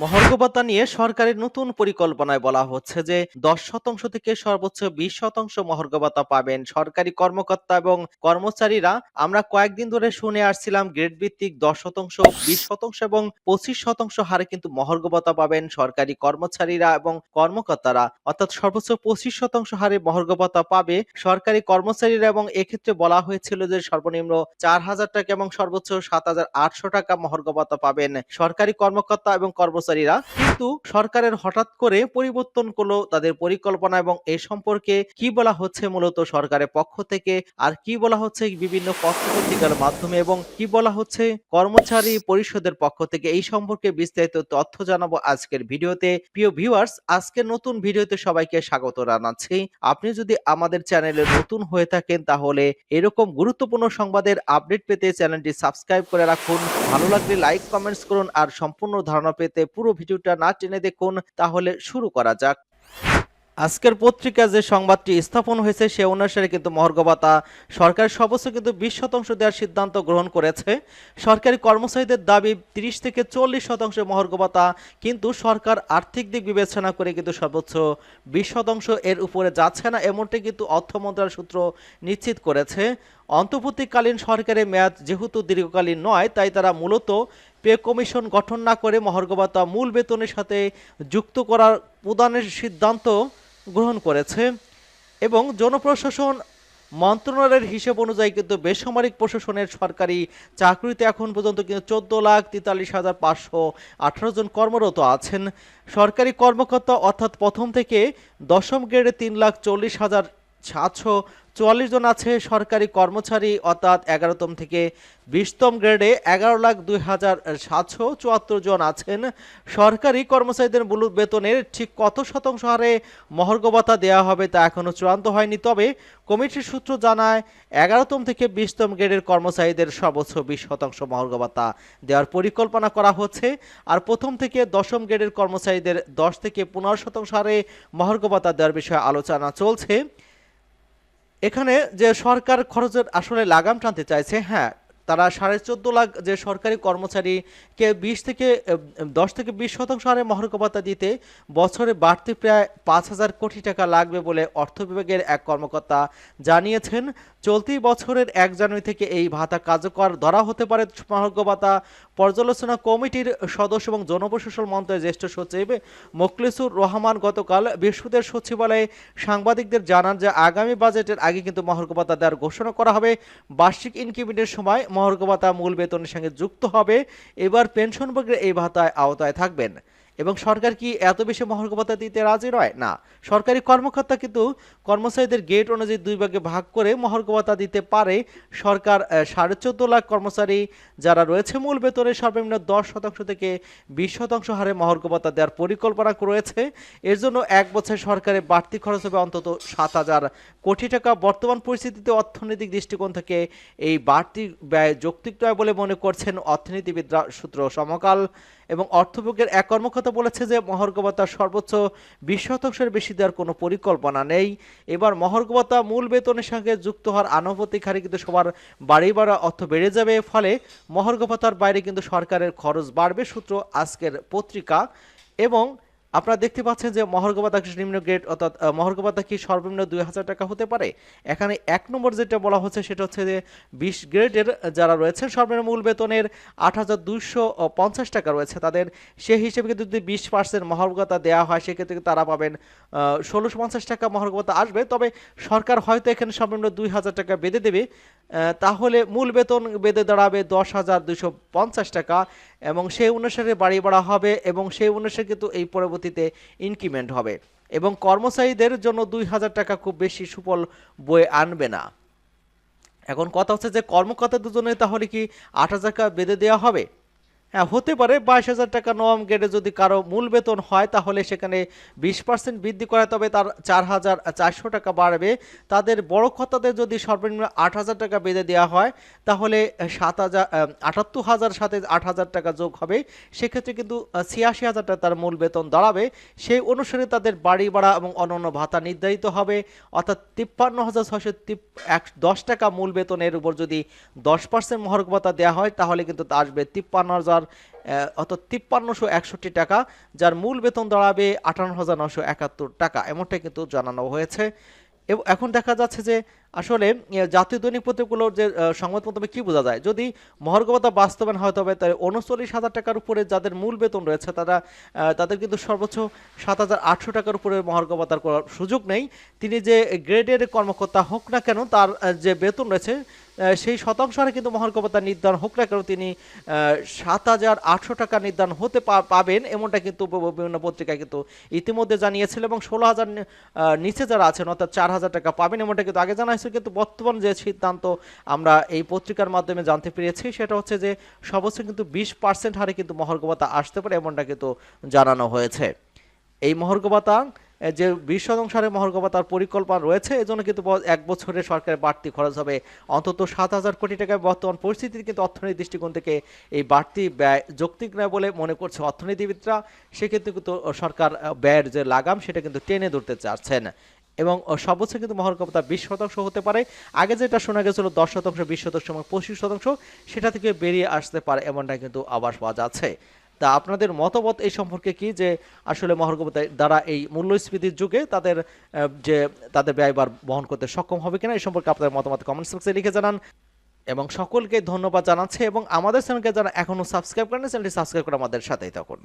মহার্ঘভাতা নিয়ে সরকারের নতুন পরিকল্পনায় বলা হচ্ছে যে, দশ শতাংশ থেকে সর্বোচ্চ বিশ শতাংশ মহার্ঘভাতা পাবেন সরকারি কর্মকর্তা এবং কর্মচারীরা। আমরা কয়েকদিন ধরে শুনে আসছিলাম, গ্রেড ভিত্তিক দশ শতাংশ, বিশ শতাংশ এবং পঁচিশ শতাংশ হারে কিন্তু মহার্ঘভাতা পাবেন সরকারি কর্মচারীরা এবং কর্মকর্তারা। অর্থাৎ সর্বোচ্চ পঁচিশ শতাংশ হারে মহার্ঘভাতা পাবে সরকারি কর্মচারীরা এবং এক্ষেত্রে বলা হয়েছিল যে, সর্বনিম্ন চার হাজার টাকা এবং সর্বোচ্চ সাত হাজার আটশো টাকা মহার্ঘভাতা পাবেন সরকারি কর্মকর্তা এবং কর্মচারীরা কিন্তু সরকারের হঠাৎ করে পরিবর্তন করল তাদের পরিকল্পনা এবং এ সম্পর্কে কি বলা হচ্ছে মূলত সরকারের পক্ষ থেকে? আর কি বলা হচ্ছে বিভিন্ন পত্রপত্রিকার মাধ্যমে এবং কি বলা হচ্ছে কর্মচারী পরিষদের পক্ষ থেকে? এই সম্পর্কে বিস্তারিত তথ্য জানাব আজকের ভিডিওতে। প্রিয় ভিউয়ার্স, আজকের নতুন ভিডিওতে সবাইকে স্বাগত জানাচ্ছি। আপনি যদি আমাদের চ্যানেলে নতুন হয়ে থাকেন তাহলে এরকম গুরুত্বপূর্ণ সংবাদের আপডেট পেতে চ্যানেলটি সাবস্ক্রাইব করে রাখুন। ভালো লাগলে লাইক, কমেন্টস করুন আর সম্পূর্ণ ধারণা পেতে পুরো ভিডিওটা না টেনে দেখুন, তাহলে শুরু করা যাক। আজকের পত্রিকা যে সংবাদটি স্থাপন হয়েছে, সে অনুসারে কিন্তু মহর্গভাতা সরকার সর্বোচ্চ কিন্তু বিশ শতাংশ দেওয়ার সিদ্ধান্ত গ্রহণ করেছে। সরকারি কর্মচারীদের দাবি, তিরিশ থেকে চল্লিশ শতাংশ মহর্গভাতা কিন্তু সরকার আর্থিক দিক বিবেচনা করে কিন্তু সর্বোচ্চ বিশ শতাংশ এর উপরে যাচ্ছে না, এমনটি কিন্তু অর্থ মন্ত্রণালয় সূত্র নিশ্চিত করেছে। অন্তর্বর্তীকালীন সরকারের মেয়াদ যেহেতু দীর্ঘকালীন নয়, তাই তারা মূলত পে কমিশন গঠন না করে মহার্ঘভাতা মূল বেতনের সাথে যুক্ত করার প্রদানের সিদ্ধান্ত গ্রহণ করেছে এবং জনপ্রশাসন মন্ত্রণালয়ের হিসেব অনুযায়ী কিন্তু বেসামরিক প্রশাসনের সরকারি চাকরিতে এখন পর্যন্ত কিন্তু চোদ্দ লাখ তেতাল্লিশ হাজার পাঁচশো আঠারো জন কর্মরত আছেন। সরকারি কর্মকর্তা অর্থাৎ প্রথম থেকে দশম গ্রেডে তিন লাখ চল্লিশ হাজার সাতশো চুয়াল্লিশ জন আছে সরকারি কর্মচারী, অর্থাৎ এগারোতম থেকে বিশতম গ্রেডে এগারো লাখ দুই হাজার সাতশো চুয়াত্তর জন আছেন। সরকারি কর্মচারীদের মূল বেতনের ঠিক কত শতাংশ হারে মহর্ঘ ভাতা দেওয়া হবে তা এখনও চূড়ান্ত হয়নি। তবে কমিটির সূত্র জানায়, এগারোতম থেকে বিশতম গ্রেডের কর্মচারীদের সর্বোচ্চ বিশ শতাংশ মহর্ঘ ভাতা দেওয়ার পরিকল্পনা করা হচ্ছে। আর প্রথম থেকে দশম গ্রেডের কর্মচারীদের দশ থেকে পনেরো শতাংশ হারে মহর্ঘ ভাতা দেওয়ার বিষয়ে আলোচনা চলছে। এখানে যে সরকার খরচের আসলে লাগাম টানতে চাইছে হ্যাঁ তারা সাড়ে চোদ্দ লাখ যে সরকারি কর্মচারীকে বিশ থেকে দশ থেকে বিশ শতাংশ হারে মহর্ঘ দিতে বছরে বাড়তি প্রায় পাঁচ হাজার কোটি টাকা লাগবে বলে অর্থ বিভাগের এক কর্মকর্তা জানিয়েছেন। চলতি বছরের এক জানুয়ারি থেকে এই ভাতা কার্যকর ধরা হতে পারে মহর্ঘ ভাতা পর্যালোচনা কমিটির সদস্য এবং জনপ্রশাসন মন্ত্রণালয়ের জ্যেষ্ঠ সচিব মোখলেসুর রহমান গতকাল বৃহস্পতিবার সচিবালয়ে সাংবাদিকদের জানান যে আগামী বাজেটের আগে কিন্তু মহর্ঘ দেওয়ার ঘোষণা করা হবে। বার্ষিক ইনক্রিমেন্টের সময় মহর্ঘ ভাতা মূল বেতনের সঙ্গে যুক্ত হবে। এবার পেনশনভোগীরা এই ভাতায় আওতায় থাকবেন। এবং সরকার কি এত বেশি মহর্ঘ ভাতা দিতে রাজি নয়? না, সরকারি কর্মকর্তা কিন্তু কর্মচারীদের গেট অনুযায়ী দুই ভাগে ভাগ করে মহর্ঘ ভাতা দিতে পারে। সরকার সাড়ে চোদ্দ লাখ কর্মচারী যারা রয়েছে মূল বেতনের সর্বনিম্ন দশ শতাংশ থেকে বিশ শতাংশ হারে মহর্ঘ ভাতা দেওয়ার পরিকল্পনা রয়েছে এর জন্য এক বছর সরকারের বাড়তি খরচ হবে অন্তত সাত হাজার কোটি টাকা। বর্তমান পরিস্থিতিতে অর্থনৈতিক দৃষ্টিকোণ থেকে এই বাড়তি ব্যয় যৌক্তিক নয় বলে মনে করছেন অর্থনীতিবিদরা সূত্র সমকাল। এবং অর্থবিজ্ঞের এক কর্মকর্তা বলেছে যে মহর্গবতা সর্বোচ্চ বিশ শতাংশের বেশি দেওয়ার কোনো পরিকল্পনা নেই। এবার মহর্গবতা মূল বেতনের সঙ্গে যুক্ত হওয়ার আনুপাতিক হারে কিন্তু সবার বাড়ি বাড়া অর্থ বেড়ে যাবে। ফলে মহর্গবতার বাইরে কিন্তু সরকারের খরচ বাড়বে, সূত্র আজকের পত্রিকা। এবং আপনারা দেখতে পাচ্ছেন যে মহর্গবাতা নিম্ন গ্রেড অর্থাৎ আহ, মহর্গবাতা কি সর্বনিম্ন দুই হাজার টাকা হতে পারে। এখানে এক নম্বর যেটা বলা হচ্ছে সেটা হচ্ছে যে বিশ গ্রেডের যারা রয়েছেন সর্বনিম্ন মূল বেতনের আট হাজার দুইশো পঞ্চাশ টাকা রয়েছে। তাদের সেই হিসেবে কিন্তু যদি বিশ পার্সেন্ট মহর্গতা দেওয়া হয় সেক্ষেত্রে তারা পাবেন ষোলোশো পঞ্চাশ টাকা মহর্গতা আসবে। তবে সরকার হয়তো এখানে সর্বনিম্ন দুই হাজার টাকা বেঁধে দেবে। তাহলে মূল বেতন বেঁধে দাঁড়াবে দশ হাজার দুইশো পঞ্চাশ টাকা। এবং সেই অনুসারে বাড়ি বাড়া হবে এবং সেই অনুসারে কিন্তু এই পরবর্তীতে ইনক্রিমেন্ট হবে। এবং কর্মচারীদের জন্য দুই হাজার টাকা খুব বেশি সুফল বয়ে আনবে না। এখন কথা হচ্ছে যে কর্মকর্তা দুজনে তাহলে কি আট হাজার টাকা বেঁধে দেওয়া হবে? হ্যাঁ হতে পারে বাইশ হাজার টাকা নবম গ্রেডে যদি কারও মূল বেতন হয়, তাহলে সেখানে বিশ পার্সেন্ট বৃদ্ধি করা, তবে তার চার হাজার চারশো টাকা বাড়বে। তাদের বড় কর্তাদের যদি সর্বনিম্ন আট হাজার টাকা বেঁধে দেওয়া হয়, তাহলে সাত হাজার আটাত্তর হাজার সাথে আট হাজার টাকা যোগ হবে। সেক্ষেত্রে কিন্তু ছিয়াশি হাজার টাকা তার মূল বেতন দাঁড়াবে। সেই অনুসারে তাদের বাড়ি ভাড়া এবং অন্যান্য ভাতা নির্ধারিত হবে। অর্থাৎ তিপ্পান্ন হাজার ছশো তিপ এক, দশ টাকা মূল বেতনের উপর যদি দশ পার্সেন্ট মহর্গ ভাতা দেওয়া হয়, তাহলে কিন্তু আসবে তিপ্পান্ন হাজার হাজার অর্থাৎ তিপ্পান্নশো একষট্টি টাকা, যার মূল বেতন দাঁড়াবে আটান্ন হাজার নশো একাত্তর টাকা। এমনটাই কিন্তু জানানো হয়েছে। এবং এখন দেখা যাচ্ছে যে আসলে জাতীয় দৈনিক পত্রিকাগুলোর যে সংবাদ মাধ্যমে কি বোঝা যায়? যদি মহার্গবতা বাস্তবায়ন হয়, তবে তার উনচল্লিশ হাজার টাকার উপরে যাদের মূল বেতন রয়েছে, তারা তাদের কিন্তু সর্বোচ্চ সাত হাজার আটশো টাকার উপরে মহার্গবতার করার সুযোগ নেই। তিনি যে গ্রেডের কর্মকর্তা হোক না কেন, তার যে বেতন রয়েছে সেই শতাংশ হারে কিন্তু মহার্গবতা নির্ধারণ হোক না কেন, তিনি সাত হাজার আটশো টাকা নির্ধারণ হতে পাবেন, এমনটা কিন্তু বিভিন্ন পত্রিকায় কিন্তু ইতিমধ্যে জানিয়েছিল এবং ষোলো হাজার নিচে যারা আছেন, অর্থাৎ চার হাজার টাকা পাবেন, এমনটা কিন্তু আগে জানা হয়েছে কিন্তু বর্তমান যে সিদ্ধান্ত আমরা এই পত্রিকার মাধ্যমে জানতে পেরেছি, সেটা হচ্ছে যে সর্বোচ্চ কিন্তু বিশ পার্সেন্ট হারে কিন্তু মহার্গবতা আসতে পারে এমনটা কিন্তু জানানো হয়েছে। এই মহর্গভাতা যে বিশ শতাংশ হারে মহর্গভাতার পরিকল্পনা রয়েছে, এজন্য কিন্তু এক বছরে সরকারের বাড়তি খরচ হবে। অন্তত সাত হাজার কোটি টাকায় বর্তমান পরিস্থিতির কিন্তু অর্থনৈতিক দৃষ্টিকোণ থেকে এই বাড়তি ব্যয় যৌক্তিক নয় বলে মনে করছে অর্থনীতিবিদরা। সেক্ষেত্রে কিন্তু সরকার ব্যয়ের যে লাগাম, সেটা কিন্তু টেনে ধরতে চাচ্ছেন। এবং সর্বোচ্চ কিন্তু মহর মহার্গবতা বিশ শতাংশ হতে পারে। আগে যেটা শোনা গেছিল দশ শতাংশ, বিশ শতাংশ এবং পঁচিশ শতাংশ, সেটা থেকে বেরিয়ে আসতে পারে এমনটা কিন্তু আবাস পাওয়া যাচ্ছে। তা আপনাদের মতামত এই সম্পর্কে কি? যে আসলে মহার্গবতা দ্বারা এই মূল্যস্ফীতির যুগে তাদের যে তাদের ব্যয়বার বহন করতে সক্ষম হবে কিনা এই সম্পর্কে আপনাদের মতামত কমেন্ট বক্সে লিখে জানান। এবং সকলকে ধন্যবাদ জানাচ্ছে এবং আমাদের চ্যানেলকে যারা এখনও সাবস্ক্রাইব করেন চ্যানেলটি সাবস্ক্রাইব করে আমাদের সাথেই থাকুন।